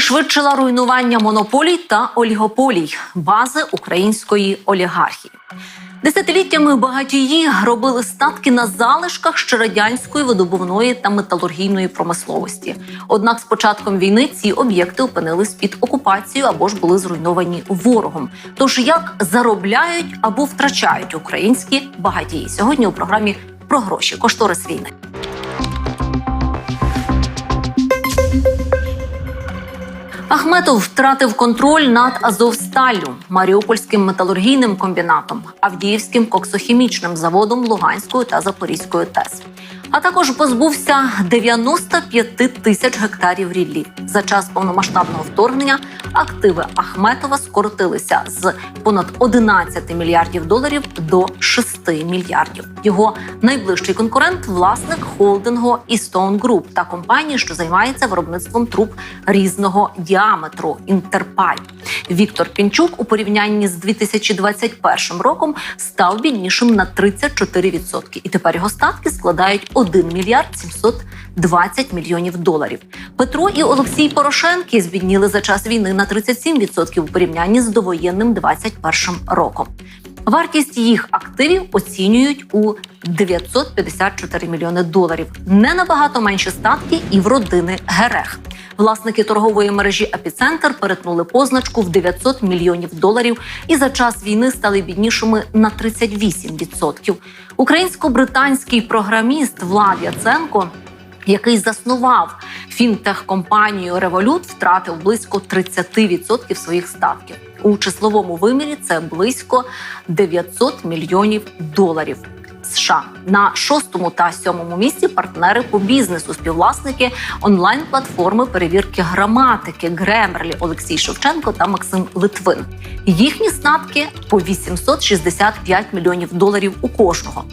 пришвидшила руйнування монополій та олігополій бази української олігархії. Десятиліттями багатії робили статки на залишках ще радянської видобувної та металургійної промисловості. Однак з початком війни ці об'єкти опинились під окупацією або ж були зруйновані ворогом. Тож як заробляють або втрачають українські багатії сьогодні у програмі про гроші кошторис війни. Ахметов втратив контроль над Азовсталлю, Маріупольським металургійним комбінатом, Авдіївським коксохімічним заводом Луганської та Запорізької ТЕС. А також позбувся 95 тисяч гектарів ріллі. За час повномасштабного вторгнення активи Ахметова скоротилися з понад 11 мільярдів доларів до 6 мільярдів. Його найближчий конкурент власник холдингу Істон Груп та компанії, що займається виробництвом труб різного діаметру Інтерпай. Віктор Пінчук у порівнянні з 2021 роком став біднішим на 34%. І тепер його статки складають 1 мільярд 720 мільйонів доларів. Петро і Олексій Порошенки збідніли за час війни на 37% у порівнянні з довоєнним 21 роком. Вартість їх активів оцінюють у 954 мільйони доларів. Не набагато менші статки і в родини Герех. Власники торгової мережі Епіцентр перетнули позначку в 900 мільйонів доларів і за час війни стали біднішими на 38%. Українсько-британський програміст Влад Яценко. Який заснував фінтех-компанію Револют, втратив близько 30% своїх статків у числовому вимірі. Це близько 900 мільйонів доларів. США на шостому та сьомому місці партнери по бізнесу, співвласники онлайн-платформи перевірки граматики Гремерлі Олексій Шевченко та Максим Литвин. Їхні статки по 865 мільйонів доларів у кожного.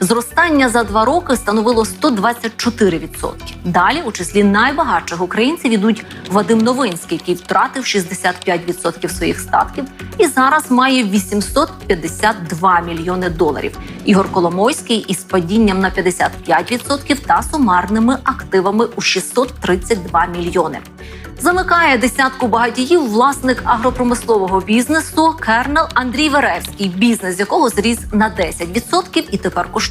Зростання за два роки становило 124%. Далі у числі найбагатших українців ідуть Вадим Новинський, який втратив 65% своїх статків і зараз має 852 мільйони доларів. Ігор Коломойський із падінням на 55% та сумарними активами у 632 мільйони. Замикає десятку багатіїв власник агропромислового бізнесу Кернел Андрій Веревський, бізнес якого зріс на 10% і тепер коштує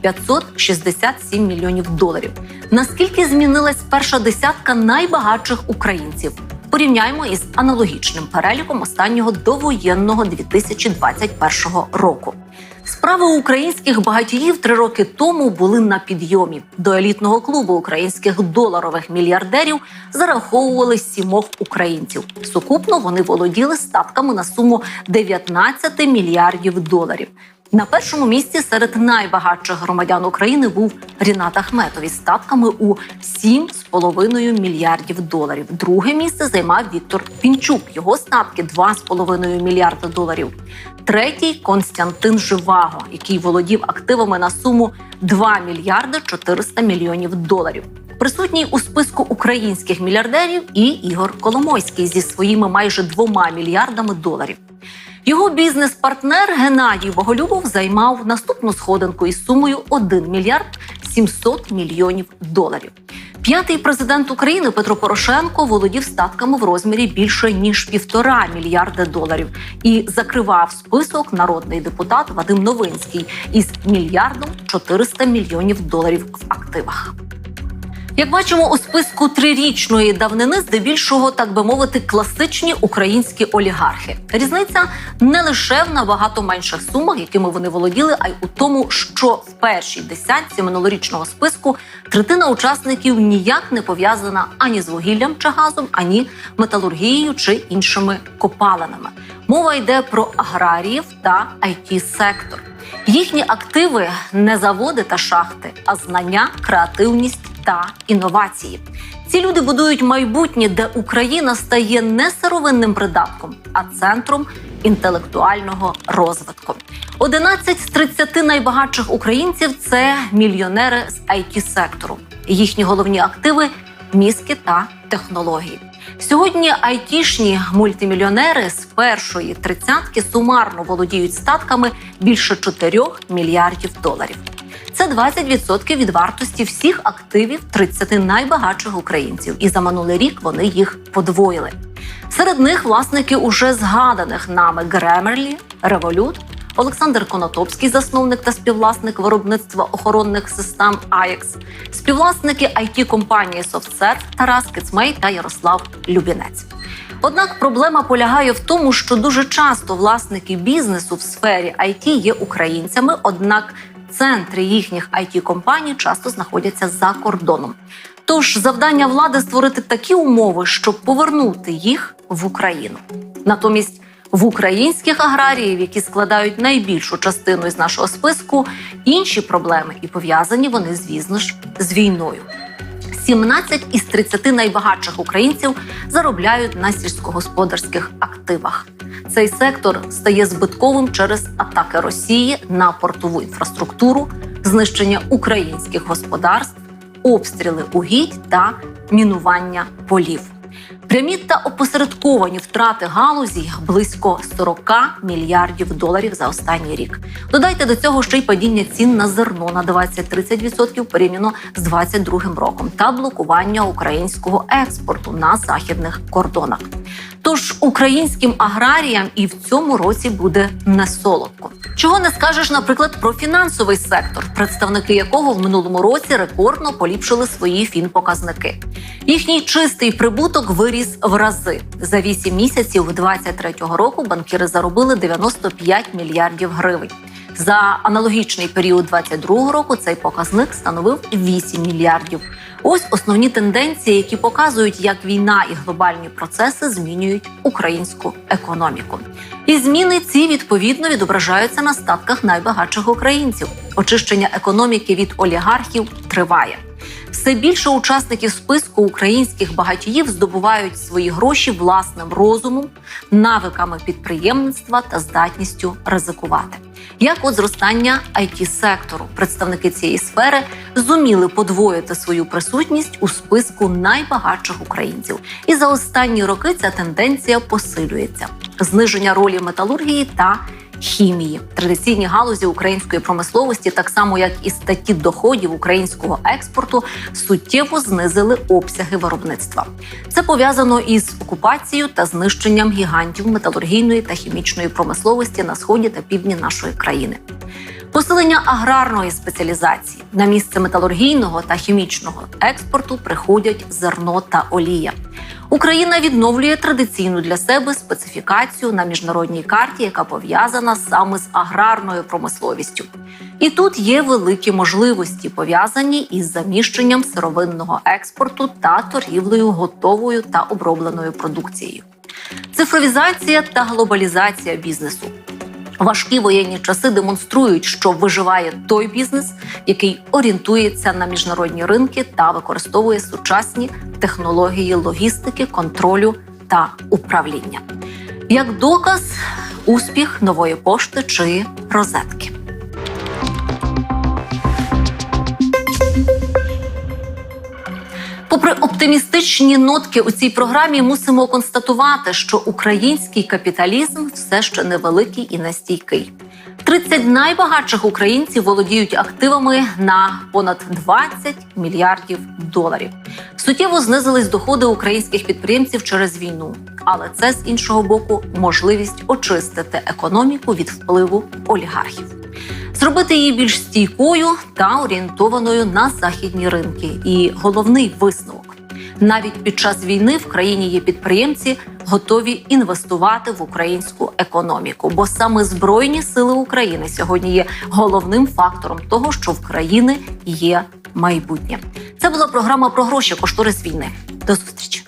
567 мільйонів доларів. Наскільки змінилась перша десятка найбагатших українців? Порівняємо із аналогічним переліком останнього довоєнного 2021 року. Справи українських багатіїв три роки тому були на підйомі. До елітного клубу українських доларових мільярдерів зараховували сімох українців. Сукупно вони володіли статками на суму 19 мільярдів доларів. На першому місці серед найбагатших громадян України був Рінат Ахметов із статками у 7,5 мільярдів доларів. Друге місце займав Віктор Пінчук. Його статки 2,5 мільярда доларів. Третій Константин Живаго, який володів активами на суму 2 мільярди 400 мільйонів доларів. Присутній у списку українських мільярдерів і Ігор Коломойський зі своїми майже двома мільярдами доларів. Його бізнес-партнер Геннадій Боголюбов займав наступну сходинку із сумою 1 мільярд 700 мільйонів доларів. П'ятий президент України Петро Порошенко володів статками в розмірі більше ніж півтора мільярда доларів і закривав список народний депутат Вадим Новинський із мільярдом 400 мільйонів доларів в активах. Як бачимо у списку трирічної давнини, здебільшого, так би мовити, класичні українські олігархи. Різниця не лише в набагато менших сумах, якими вони володіли, а й у тому, що в першій десятці минулорічного списку третина учасників ніяк не пов'язана ані з вугіллям чи газом, ані металургією чи іншими копалинами. Мова йде про аграріїв та it сектор Їхні активи не заводи та шахти, а знання, креативність та інновації. Ці люди будують майбутнє, де Україна стає не сировинним придатком, а центром інтелектуального розвитку. 11 з 30 найбагатших українців це мільйонери з it сектору Їхні головні активи мізки та технології. Сьогодні айтішні мультимільйонери з першої тридцятки сумарно володіють статками більше 4 мільярдів доларів. Це 20% від вартості всіх активів 30 найбагатших українців, і за минулий рік вони їх подвоїли. Серед них власники уже згаданих нами Гремерлі, Револют, Олександр Конотопський, засновник та співвласник виробництва охоронних систем АЄКС, співвласники it компанії SoftServe Тарас Кицмей та Ярослав Любінець. Однак проблема полягає в тому, що дуже часто власники бізнесу в сфері IT є українцями, однак центри їхніх it компаній часто знаходяться за кордоном. Тож завдання влади створити такі умови, щоб повернути їх в Україну. Натомість в українських аграріїв, які складають найбільшу частину із нашого списку, інші проблеми, і пов'язані вони, звісно ж, з війною. 17 із 30 найбагатших українців заробляють на сільськогосподарських активах. Цей сектор стає збитковим через атаки Росії на портову інфраструктуру, знищення українських господарств, обстріли угідь та мінування полів. Прямі та опосередковані втрати галузі близько 40 мільярдів доларів за останній рік. Додайте до цього ще й падіння цін на зерно на 20-30% порівняно з 2022 роком та блокування українського експорту на західних кордонах. Тож українським аграріям і в цьому році буде не солодко. Чого не скажеш, наприклад, про фінансовий сектор, представники якого в минулому році рекордно поліпшили свої фінпоказники. Їхній чистий прибуток виріс в рази за 8 місяців 2023 року. Банкіри заробили 95 мільярдів гривень. За аналогічний період 2022 року цей показник становив 8 мільярдів. Ось основні тенденції, які показують, як війна і глобальні процеси змінюють українську економіку. І зміни ці відповідно відображаються на статках найбагатших українців. Очищення економіки від олігархів триває. Все більше учасників списку українських багатіїв здобувають свої гроші власним розумом, навиками підприємництва та здатністю ризикувати. Як от зростання it сектору? Представники цієї сфери зуміли подвоїти свою присутність у списку найбагатших українців, і за останні роки ця тенденція посилюється: зниження ролі металургії та хімії. Традиційні галузі української промисловості, так само як і статті доходів українського експорту, суттєво знизили обсяги виробництва. Це пов'язано із окупацією та знищенням гігантів металургійної та хімічної промисловості на сході та півдні нашої країни. Посилення аграрної спеціалізації на місце металургійного та хімічного експорту приходять зерно та олія. Україна відновлює традиційну для себе специфікацію на міжнародній карті, яка пов'язана саме з аграрною промисловістю. І тут є великі можливості, пов'язані із заміщенням сировинного експорту та торгівлею готовою та обробленою продукцією. Цифровізація та глобалізація бізнесу. Важкі воєнні часи демонструють, що виживає той бізнес, який орієнтується на міжнародні ринки та використовує сучасні технології логістики, контролю та управління. Як доказ, успіх нової пошти чи розетки. Попри оптимістичні нотки у цій програмі, мусимо констатувати, що український капіталізм все ще невеликий і нестійкий. 30 найбагатших українців володіють активами на понад 20 мільярдів доларів. Суттєво знизились доходи українських підприємців через війну, але це з іншого боку можливість очистити економіку від впливу олігархів зробити її більш стійкою та орієнтованою на західні ринки. І головний висновок: навіть під час війни в країні є підприємці, готові інвестувати в українську економіку, бо саме збройні сили України сьогодні є головним фактором того, що в країни є майбутнє. Це була програма про гроші кошторис війни. До зустрічі.